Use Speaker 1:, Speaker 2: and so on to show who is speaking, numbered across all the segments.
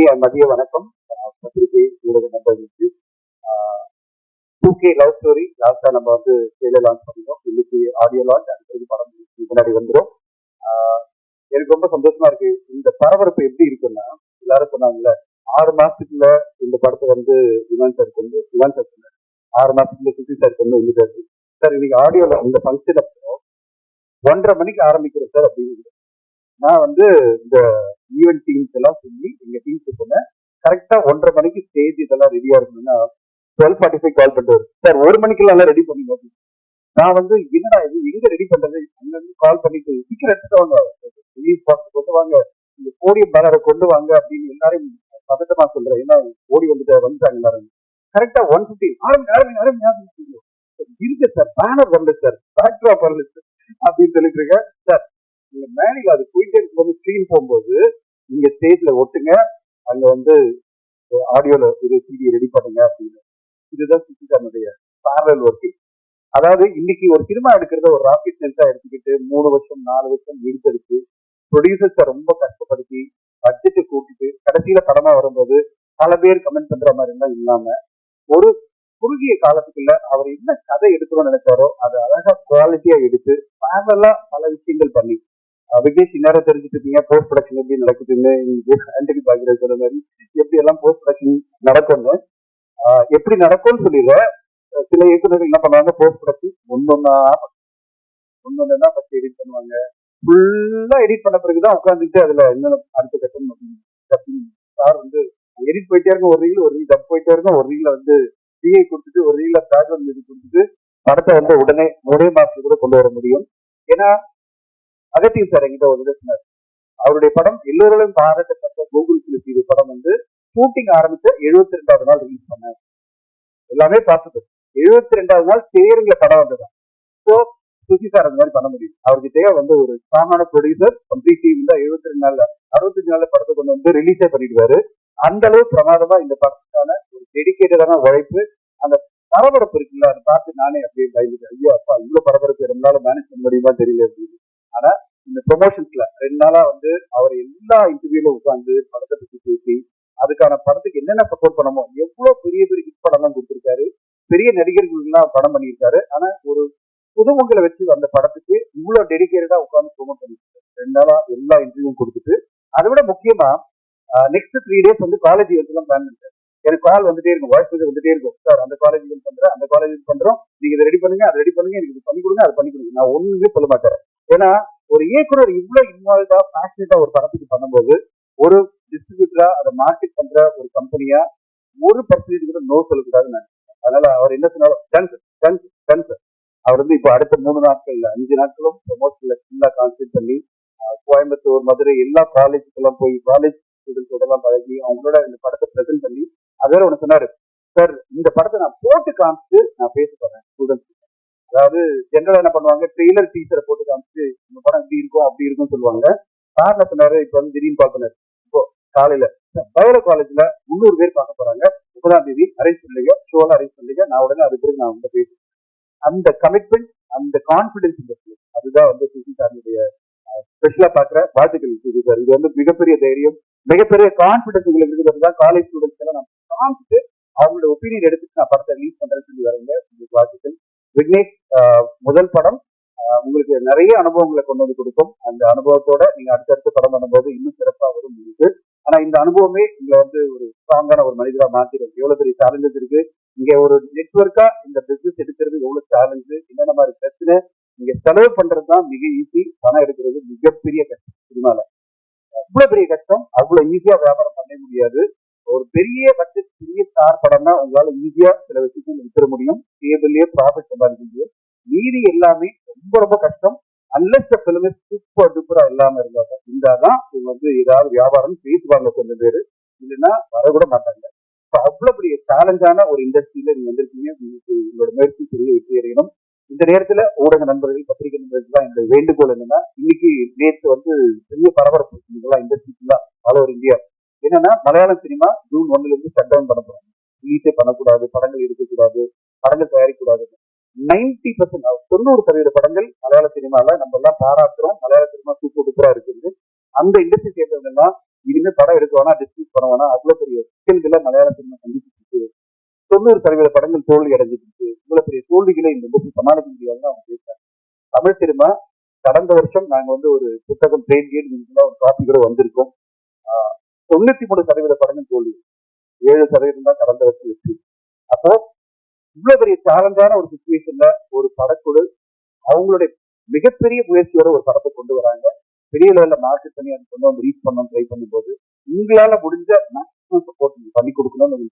Speaker 1: இனிய மதிய வணக்கம். பத்திரிகை ஊடக நண்பர்களுக்கு டூ கே லவ் ஸ்டோரி லாஸ்டா நம்ம வந்து ட்ரெயிலர் லான்ச் பண்ணிட்டோம் இன்னைக்கு ஆடியோ லான்ச் அடுத்தது படம் முன்னாடி வந்துடும் எனக்கு ரொம்ப சந்தோஷமா இருக்கு. இந்த பரபரப்பு எப்படி இருக்குன்னா எல்லாரும் சொன்னாங்கல்ல ஆறு மாசத்துக்குள்ள இந்த படத்தை வந்து விமான் சார் கொண்டு விமான் சார் சொன்னார். ஆறு மாசத்துக்குள்ள சுத்தி சார் வந்து வந்துட்டாரு. சார் இன்னைக்கு ஆடியோல இந்த ஃபங்க்ஷன் அப்போ ஒன்றரை மணிக்கு ஆரம்பிக்கிறோம் சார் அப்படின்னு. நான் வந்து இந்த ஈவென்ட் டீம்ஸ் எல்லாம் சொல்லி எங்க டீம்ஸ் சொன்னேன் கரெக்டா ஒன்றரை மணிக்கு ஸ்டேஜ் இதெல்லாம் ரெடியா இருக்கணும்னா டுவெல் ஃபார்ட்டி ஃபைவ் கால் பண்ணுவார். சார் ஒரு மணிக்கெல்லாம் எல்லாம் ரெடி பண்ணி நான் வந்து என்னடா இது? எங்க ரெடி பண்றது? அங்கிருந்து கால் பண்ணிட்டு சீக்கிரம் எடுத்துட்டு வாங்க. ரிலீஸ் பாக்ஸ் கொண்டு வாங்க. இந்த போடியம் பேனரை கொண்டு வாங்க அப்படின்னு எல்லாரையும் பதட்டமா சொல்றேன். ஏன்னா ஓடி வந்துட்டு வந்துட்டாங்க எல்லாரும். கரெக்டா ஒன் பிப்டி ஆரம்பி ஆரம்பி ஆரம்பி ஆரம்பி. இருக்கு சார் பேனர் வரல சார். பேக்ட்ராப் வரல சார். அப்படின்னு சொல்லிட்டு இருக்கேன். சார் நீங்க மேனில் அது போயிட்டே இருக்கும்போது ஸ்க்ரீன் போகும்போது நீங்க ஸ்டேஜ்ல ஒட்டுங்க. அங்க வந்து ஆடியோல இது சிடி ரெடி பண்ணுங்க அப்படின்னு. இதுதான் சுசிகாரனுடைய பேரல் ஒர்க்கிங் அதாவது இன்னைக்கு ஒரு சினிமா எடுக்கிறத ஒரு ராக்கெட் சென்ஸா எடுத்துக்கிட்டு மூணு வருஷம் நாலு வருஷம் இழுத்தெடுத்து ப்ரொடியூசர்ஸை ரொம்ப கஷ்டப்படுத்தி பட்ஜெட்டை கூட்டிட்டு கடைசியில படமா வரும்போது பல பேர் கமெண்ட் பண்ற மாதிரி எல்லாம் இல்லாம ஒரு குறுகிய காலத்துக்குள்ள அவர் என்ன கதை எடுக்கணும்னு நினைச்சாரோ அதை அழகா குவாலிட்டியா எடுத்து பேரலா பல விஷயங்கள் பண்ணி விக்னேஷ் இந்நேரம் தெரிஞ்சுட்டு இருக்கீங்க போஸ்ட் ப்ரொடக்ஷன் எப்படி நடக்குதுன்னு ஆண்டனி பாக்கிற சொன்ன மாதிரி எப்படி எல்லாம் போஸ்ட் ப்ரொடக்ஷன் நடக்கும்னு. எப்படி நடக்கும்னு சொல்லிடுற சில இயக்குநர்கள் என்ன பண்ணுவாங்க போஸ்ட் ப்ரொடக்ஷன் ஒன்னொன்னா ஒன்னொன்னா ஃபர்ஸ்ட் எடிட் பண்ணுவாங்க. ஃபுல்லா எடிட் பண்ண பிறகுதான் உட்காந்துட்டு அதுல இன்னும் அடுத்த கட்டம் சார் வந்து எடிட் போயிட்டே இருக்கும் ஒரு ரீல் ஒரு ரீல் டப் போயிட்டே இருக்கும் ஒரு ரீல வந்து டிஐ கொடுத்துட்டு ஒரு ரீல பேக்ரவுண்ட் மியூசிக் கொடுத்துட்டு படத்தை வந்து உடனே ஒரே மாசத்துல கூட கொண்டு வர முடியும். ஏன்னா அகத்தியம் சார் என்கிட்ட ஒரு சொன்னார். அவருடைய படம் எல்லோராலும் பாராட்டப்பட்ட கோகுல் பிலிப் இது படம் வந்து ஷூட்டிங் ஆரம்பிச்ச எழுபத்தி ரெண்டாவது நாள் ரிலீஸ் பண்ணார். எல்லாமே பார்த்தது. எழுபத்தி ரெண்டாவது நாள் தேருங்க படம் வந்ததான் ஸோ சுசி சார் அந்த மாதிரி பண்ண முடியும். அவருக்கு வந்து ஒரு ஸ்ட்ராங்கான ப்ரொடியூசர் கம்ப்ளீட் டீம் தான் எழுபத்தி ரெண்டு நாள்ல அறுபத்தஞ்சு நாள்ல படத்தை கொண்டு வந்து ரிலீஸே பண்ணிடுவாரு. அந்த அளவு பிரமாதமா இந்த படத்துக்கான ஒரு டெடிக்கேட்டடான உழைப்பு அந்த பரபரப்பு இருக்குல்ல அதை பார்த்து நானே அப்படியே பயந்துட்டேன். ஐயோ அப்பா இவ்வளவு பரபரப்பு ரெண்டு நாள் மேனேஜ் பண்ண முடியுமா தெரியல அப்படின்னு. ஆனா ப்ரொமோஷன்ஸ்ல ரெண்டு நாளா வந்து அவர் எல்லா இன்டர்வியூல உட்காந்து படத்தை பத்தி பேசி அதுக்கான படத்துக்கு என்னென்ன சப்போர்ட் பண்ணமோ எவ்வளவு பெரிய பெரிய ஹிட் படம்லாம் கொடுத்திருக்காரு பெரிய நடிகர்கள் எல்லாம் படம் பண்ணியிருக்காரு. ஆனா ஒரு புதுமங்களை வச்சு அந்த படத்துக்கு இவ்வளவு டெடிக்கேட்டடா உட்காந்து ப்ரொமோட் பண்ணிருக்காரு ரெண்டு நாளா எல்லா இன்டர்வியூவும் கொடுத்துட்டு அதை விட முக்கியமா நெக்ஸ்ட் த்ரீ டேஸ் வந்து காலேஜ் எல்லாம் பிளான் பண்ணிட்டாரு. எனக்கு கால் வந்துட்டே இருக்கும் வாய்ஸ் வந்துட்டே இருக்கும். சார் அந்த காலேஜ் பண்றேன் அந்த காலேஜ் பண்றோம். நீங்க இதை ரெடி பண்ணுங்க அதை ரெடி பண்ணுங்க எனக்கு இது பண்ணி கொடுங்க அதை பண்ணி கொடுங்க. நான் ஒண்ணுமே சொல்ல மாட்டேன். ஏன்னா ஒரு இயக்குனர் இவ்வளவு இன்வால்வா பேஷனேட்டா ஒரு படத்துக்கு பண்ணும்போது ஒரு டிஸ்ட்ரிபியூட்டரா அதை மார்க்கெட் பண்ற ஒரு கம்பெனியா ஒரு பர்சன்டேஜ் கூட நோ சொல்லக்கூடாதுன்னு நான் அதனால அவர் என்ன சொன்னாலும் டன் டன் டன் அவர் வந்து இப்போ அடுத்த மூணு நாட்கள் அஞ்சு நாட்களும் ப்ரொமோஷன்ல ஃபுல்லா கான்சென்ட் பண்ணி கோயம்புத்தூர் மதுரை எல்லா காலேஜுக்கெல்லாம் போய் காலேஜ் ஸ்டூடெண்ட்ஸோட எல்லாம் பழகி அவங்களோட இந்த படத்தை ப்ரெசென்ட் பண்ணி அதோட ஒன்று சொன்னாரு சார் இந்த படத்தை நான் போட்டு காமிச்சு நான் பேச போறேன் ஸ்டூடெண்ட்ஸ் அதாவது ஜென்ரலா என்ன பண்ணுவாங்க? ட்ரெய்லர் டீச்சரை போட்டு காமிச்சு இந்த படம் இப்படி இருக்கும் அப்படி இருக்கும்னு சொல்லுவாங்க. சார் சொன்னாரு இப்போ வந்து திடீர்னு கால் பண்ணாரு. இப்போ காலையில பயரோ காலேஜ்ல முந்நூறு பேர் பார்க்க போறாங்க. முப்பதாம் தேதி அரேஞ்ச் பண்ணுங்க ஷோலாம் அரேஞ்ச் பண்ணுங்க. நான் உடனே அது பிறகு நான் வந்து பேசுறேன். அந்த கமிட்மெண்ட் அந்த கான்பிடன்ஸ் அதுதான் வந்து சுசி சாருடைய ஸ்பெஷலா பாக்குற வாழ்த்துக்கள் சுசி சார். இது வந்து மிகப்பெரிய தைரியம் மிகப்பெரிய கான்பிடன்ஸ் உங்களுக்கு இருக்கிறது தான் காலேஜ் ஸ்டூடெண்ட்ஸ் எல்லாம் நான் காமிச்சிட்டு அவங்களோட ஒப்பீனியன் எடுத்துட்டு நான் படத்தை ரிலீஸ் பண்றேன்னு சொல்லி வரீங்க. உங்களுக்கு வாழ்த்துக்கள். விக்னேஷ் முதல் படம். உங்களுக்கு நிறைய அனுபவங்களை கொண்டு வந்து கொடுக்கும். அந்த அனுபவத்தோட நீங்க அடுத்தடுத்த படம் பண்ணும்போது இன்னும் சிறப்பாக வரும் இருக்கு ஆனா இந்த அனுபவமே இங்க வந்து ஒரு ஸ்ட்ராங்கான ஒரு மனிதரா மாத்திரும். எவ்வளவு பெரிய சேலஞ்சஸ் இருக்கு. இங்க ஒரு நெட்ஒர்க்கா இந்த பிசினஸ் எடுக்கிறது எவ்வளவு சேலஞ்சு என்னென்ன மாதிரி பிரச்சனை இங்க செலவு பண்றதுதான் மிக ஈஸி பணம் எடுக்கிறது மிகப்பெரிய கஷ்டம் சினிமால. அவ்வளவு பெரிய கஷ்டம். அவ்வளவு ஈஸியா வியாபாரம் பண்ண முடியாது. ஒரு பெரிய பட்ஜெட் பெரிய ஸ்டார் படம்னா உங்களால ஈஸியா சில விஷயத்தையும் வித்துற முடியும். டேபிள்லயே ப்ராஃபிட் சம்பாதிக்க முடியும் மீதி எல்லாமே ரொம்ப ரொம்ப கஷ்டம். அன்லஸ் பிலிம் சூப்பர் டூப்பரா இல்லாம இருந்தாங்க இருந்தாதான் இவங்க வந்து ஏதாவது வியாபாரம் பேசுவாங்க கொஞ்சம் பேர். இல்லைன்னா வரக்கூட மாட்டாங்க. இப்போ அவ்வளோ பெரிய சேலஞ்சான ஒரு இண்டஸ்ட்ரியில நீங்க வந்திருக்கீங்க. உங்களுக்கு உங்களோட முயற்சி பெரிய வெற்றி அடையணும். இந்த நேரத்துல ஊடக நண்பர்கள் பத்திரிகை நண்பர்கள் தான் என்னுடைய வேண்டுகோள் என்னன்னா இன்னைக்கு நேற்று வந்து பெரிய பரபரப்பு இதெல்லாம் இண்டஸ்ட்ரி ஃபுல்லா ஆல் ஓவர் இந்தியா என்னன்னா மலையாளம் சினிமா ஜூன் ஒன்னுல இருந்து ஷட் டவுன் பண்ண போறாங்க. ரிலீஸே பண்ணக்கூடாது படங்கள் எடுக்கக்கூடாது படங்கள் தயாரிக்கக்கூடாது. நைன்டி பர்சன்ட் தொண்ணூறு சதவீத படங்கள் மலையாள சினிமால நம்ம எல்லாம் பாராட்டுறோம். மலையாள சினிமா சூப்பர் டூப்பரா இருக்குது. அந்த இண்டஸ்ட்ரி சேர்ந்தவங்க இனிமே படம் எடுக்கவானா டிஸ்கஸ் பண்ணுவானா அவ்வளவு பெரிய சிக்கல்களை மலையாள சினிமா சந்திச்சுட்டு இருக்கு தொண்ணூறு சதவீத படங்கள் தோல்வி அடைஞ்சிட்டு இருக்கு இவ்வளவு பெரிய தோல்விகளை இந்த இண்டஸ்ட்ரி சமாளிக்க முடியாதுன்னு அவங்க பேசுறாங்க. தமிழ் சினிமா கடந்த வருஷம் நாங்க வந்து ஒரு புத்தகம் ட்ரெயின் கேட் ஒரு காப்பி கூட வந்திருக்கோம். தொண்ணூத்தி மூணு சதவீத படங்கள் தோல்வி. ஏழு சதவீதம் தான் கடந்த வருஷம் வெற்றி. அப்போ இவ்வளவு பெரிய சேலஞ்சான ஒரு சுச்சுவேஷன்ல ஒரு படக்குழு அவங்களுடைய மிகப்பெரிய முயற்சியோட ஒரு படத்தை கொண்டு வராங்க. பெரிய லெவல்ல மார்க்கெட் பண்ணி அதை கொண்டு வந்து ரீச் பண்ணணும் ட்ரை பண்ணும்போது உங்களால முடிஞ்ச மேக்ஸிமம் சப்போர்ட் பண்ணி கொடுக்கணும்னு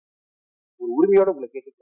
Speaker 1: ஒரு உரிமையோட உங்களை கேட்டுக்கிறேன்.